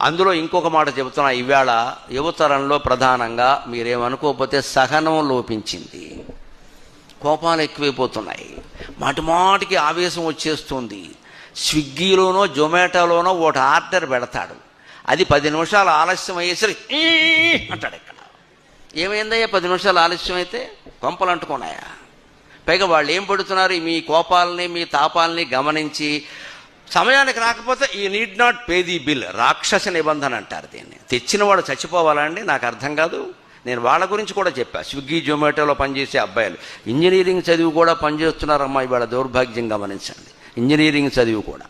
అందులో ఇంకొక మాట చెబుతున్నా. ఇవాళ యువతరంలో ప్రధానంగా మీరేమనుకోకపోతే సహనం లోపించింది. కోపాలు ఎక్కువైపోతున్నాయి. మాటి మాటికి ఆవేశం వచ్చేస్తుంది. స్విగ్గీలోనో జొమాటోలోనో ఒకటి ఆర్డర్ పెడతాడు. అది పది నిమిషాలు ఆలస్యం అయ్యేసరికి అంటాడు ఇక్కడ. ఏమైందయ్యా పది నిమిషాలు ఆలస్యం అయితే? కొంపలు అంటుకున్నాయా? పైగా వాళ్ళు ఏం పడుతున్నారు? మీ కోపాలని మీ తాపాలని గమనించి సమయానికి రాకపోతే ఈ need not pay the bill రాక్షస నిబంధన అంటారు దీన్ని. తెచ్చినవాడు చచ్చిపోవాలండి నాకు అర్థం కాదు. నేను వాళ్ళ గురించి కూడా చెప్పా. స్విగ్గీ జొమాటోలో పనిచేసే అబ్బాయిలు. ఇంజనీరింగ్ చదివి కూడా పనిచేస్తున్నారమ్మా ఇవాళ దౌర్భాగ్యం గమనించండి. ఇంజనీరింగ్ చదివి కూడా.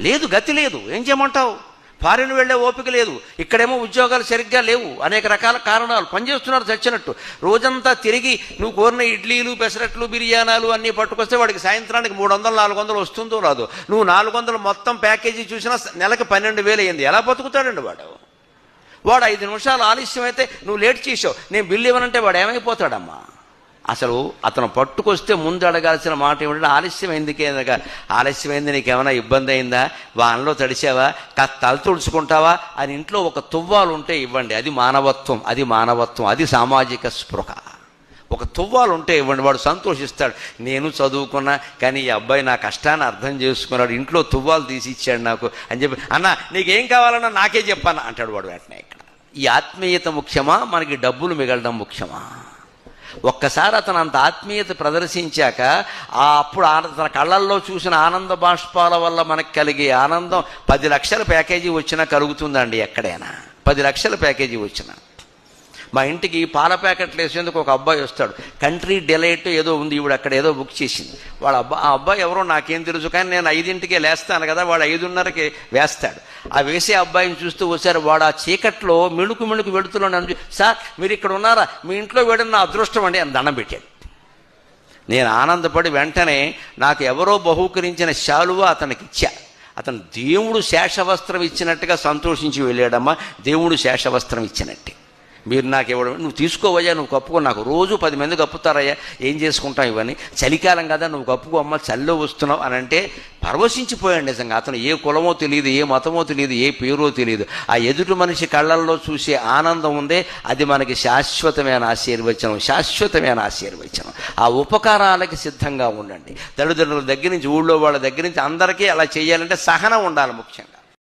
లేదు గతి లేదు. ఏం చేయమంటావు? ఫారిన్ వెళ్ళే ఓపిక లేదు. ఇక్కడేమో ఉద్యోగాలు సరిగ్గా లేవు. అనేక రకాల కారణాలు. పనిచేస్తున్నారు చచ్చినట్టు. రోజంతా తిరిగి నువ్వు కోరిన ఇడ్లీలు పెసరట్లు బిర్యానాలు అన్నీ పట్టుకొస్తే వాడికి సాయంత్రానికి మూడు వందలు నాలుగు వందలు వస్తుందో రాదు. నువ్వు నాలుగు వందలు మొత్తం ప్యాకేజీ చూసినా నెలకి పన్నెండు వేలు అయింది. ఎలా బతుకుతాడండి వాడు? వాడు ఐదు నిమిషాలు ఆలస్యం అయితే నువ్వు లేట్ చేసావు నేను బిల్లు ఇవ్వనంటే వాడు ఏమైపోతాడమ్మా? అసలు అతను పట్టుకొస్తే ముందు అడగాల్సిన మాట ఏమిటంటే ఆలస్యమైందికే ఎందుకే ఆలస్యమైంది నీకేమైనా ఇబ్బంది అయిందా? వానలో తడిసావా కాస్త తల తుడుచుకుంటావా? అని ఇంట్లో ఒక తువ్వాలు ఉంటే ఇవ్వండి. అది మానవత్వం అది మానవత్వం అది సామాజిక స్పృహ. ఒక తువ్వాలు ఉంటే ఇవ్వండి. వాడు సంతోషిస్తాడు. నేను చదువుకున్నా కానీ ఈ అబ్బాయి నా కష్టాన్ని అర్థం చేసుకున్నాడు. ఇంట్లో తువ్వాలు తీసి ఇచ్చాడు నాకు. అని చెప్పి అన్న నీకేం కావాలన్నా నాకే చెప్పాను అంటాడు వాడు వెంటనే ఇక్కడ. ఈ ఆత్మీయత ముఖ్యమా? మనకి డబ్బులు మిగలడం ముఖ్యమా? ఒక్కసారి అతను అంత ఆత్మీయత ప్రదర్శించాక ఆ అప్పుడు ఆన- తన కళ్ళల్లో చూసిన ఆనంద బాష్పాల వల్ల మనకు కలిగే ఆనందం పది లక్షల ప్యాకేజీ వచ్చినా కలుగుతుందండి ఎక్కడైనా. పది లక్షల ప్యాకేజీ వచ్చినా. మా ఇంటికి పాల ప్యాకెట్లు వేసేందుకు ఒక అబ్బాయి వస్తాడు. కంట్రీ డిలైట్ ఏదో ఉంది ఈవిడ అక్కడ ఏదో బుక్ చేసింది. వాళ్ళ అబ్బా ఆ అబ్బాయి ఎవరో నాకేం తెలుసు కానీ నేను ఐదింటికే లేస్తాను కదా వాడు ఐదున్నరకి వేస్తాడు. ఆ వేసే అబ్బాయిని చూస్తూ వచ్చారు వాడు ఆ చీకట్లో మిణుకు మిణుకు వెడుతున్నాడు అని సార్ మీరు ఇక్కడ ఉన్నారా? మీ ఇంట్లో వేడిన నా అదృష్టం అండి అని దండం పెట్టాడు. నేను ఆనందపడి వెంటనే నాకు ఎవరో బహూకరించిన శాలువ అతనికి ఇచ్చా. అతను దేవుడు శేషవస్త్రం ఇచ్చినట్టుగా సంతోషించి వెళ్ళాడమ్మా దేవుడు శేషవస్త్రం ఇచ్చినట్టే. మీరు నాకు ఇవ్వడం నువ్వు తీసుకోవయ్యా నువ్వు కప్పుకో. నాకు రోజు పది మంది కప్పుతారయ్యా. ఏం చేసుకుంటాం ఇవన్నీ? చలికాలం కదా నువ్వు కప్పుకో అమ్మ చల్లో వస్తున్నావు అని అంటే పరవశించిపోయాడు నిజంగా. అతను ఏ కులమో తెలియదు ఏ మతమో తెలియదు ఏ పేరో తెలియదు. ఆ ఎదుటి మనిషి కళ్ళల్లో చూసే ఆనందం ఉందే అది మనకి శాశ్వతమైన ఆశీర్వచనం శాశ్వతమైన ఆశీర్వచనం. ఆ ఉపకారాలకి సిద్ధంగా ఉండండి. తల్లిదండ్రుల దగ్గర నుంచి ఊళ్ళో వాళ్ళ దగ్గర నుంచి అందరికీ అలా చేయాలంటే సహనం ఉండాలి ముఖ్యంగా.